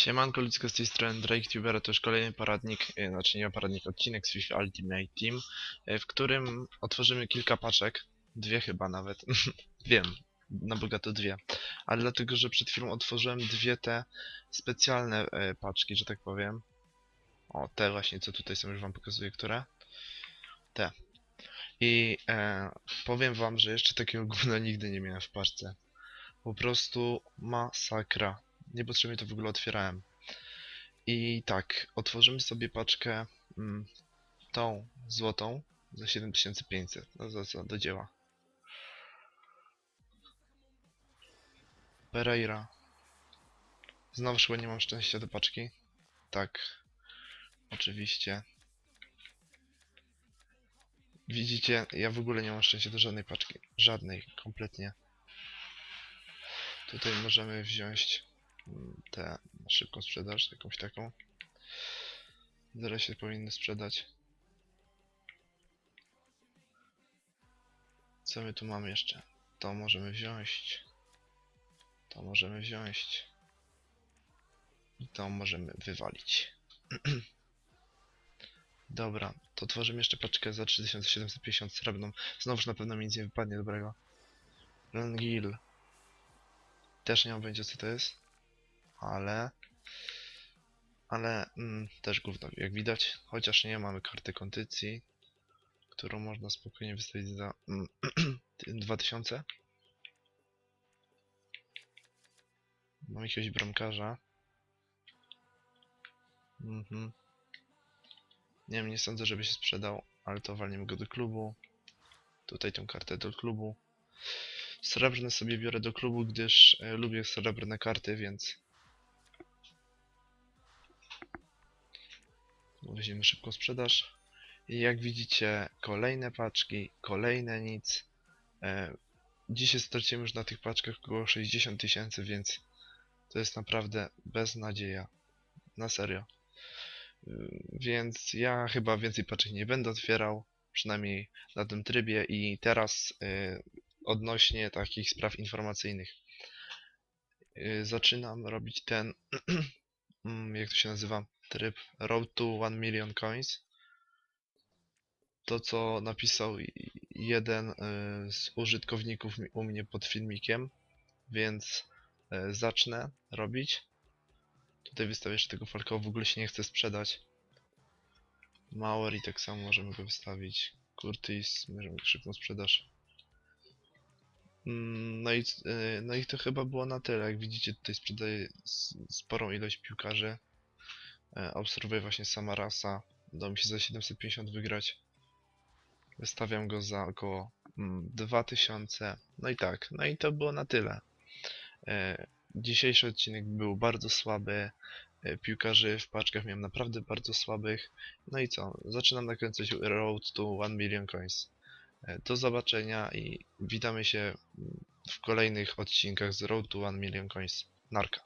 Siemanko ludzko z tej strony DrakeTuber, to już kolejny poradnik, e, znaczy nie poradnik, odcinek z FIFA Ultimate Team, e, w którym otworzymy kilka paczek, dwie chyba nawet, wiem, na bogato dwie, ale dlatego, że przed chwilą otworzyłem dwie te specjalne e, paczki, że tak powiem. O, te właśnie, co tutaj są, już wam pokazuję, które. Te. I e, powiem wam, że jeszcze takiego gówna nigdy nie miałem w paczce. Po prostu masakra niepotrzebnie to w ogóle otwierałem. I tak, otworzymy sobie paczkę mm, tą złotą za 7500. No za co, do dzieła. Pereira. Znowu chyba nie mam szczęścia do paczki. Tak. Oczywiście. Widzicie, ja w ogóle nie mam szczęścia do żadnej paczki. Żadnej, kompletnie. Tutaj możemy wziąć tę szybką sprzedaż, jakąś taką. Zaraz się powinny sprzedać. Co my tu mamy jeszcze? To możemy wziąć. To możemy wziąć. I to możemy wywalić. Dobra, to tworzymy jeszcze paczkę za 3750 srebrną. Znowuż na pewno mi nic nie wypadnie dobrego. Rangil. Też nie mam pojęcia co to jest. Ale... Ale mm, też gówno, jak widać. Chociaż nie mamy karty kondycji, którą można spokojnie wystawić za mm, 2000. Mam jakiegoś bramkarza. Mhm. Nie wiem, nie sądzę, żeby się sprzedał, ale to walniemy go do klubu. Tutaj tą kartę do klubu. Srebrne sobie biorę do klubu, gdyż e, lubię srebrne karty, więc weźmiemy szybką sprzedaż. I jak widzicie, kolejne paczki, kolejne nic. E, dzisiaj straciłem już na tych paczkach około 60 tysięcy, więc to jest naprawdę beznadzieja. Na serio. Y, Więc ja chyba więcej paczek nie będę otwierał, przynajmniej na tym trybie i teraz y, odnośnie takich spraw informacyjnych. Zaczynam robić ten, jak to się nazywa, tryb Road to 1 Million Coins. To co napisał jeden y, z użytkowników u mnie pod filmikiem, więc y, zacznę robić. Tutaj wystawię jeszcze tego Falcao, w ogóle się nie chce sprzedać. Mauer i tak samo możemy go wystawić. Curtis, możemy szybką sprzedaż. Mm, No i, y, no i to chyba było na tyle. Jak widzicie, tutaj sprzedaję sporą ilość piłkarzy. E, Obserwuję właśnie Samarasa. Udało mi się za 750 wygrać. Wystawiam go za około mm, 2000. No i tak, no i to było na tyle. E, Dzisiejszy odcinek był bardzo słaby. E, Piłkarzy w paczkach miałem naprawdę bardzo słabych. No i co? Zaczynam nakręcać Road to 1 Million Coins. E, Do zobaczenia i witamy się w kolejnych odcinkach z Road to 1 Million Coins. Narka.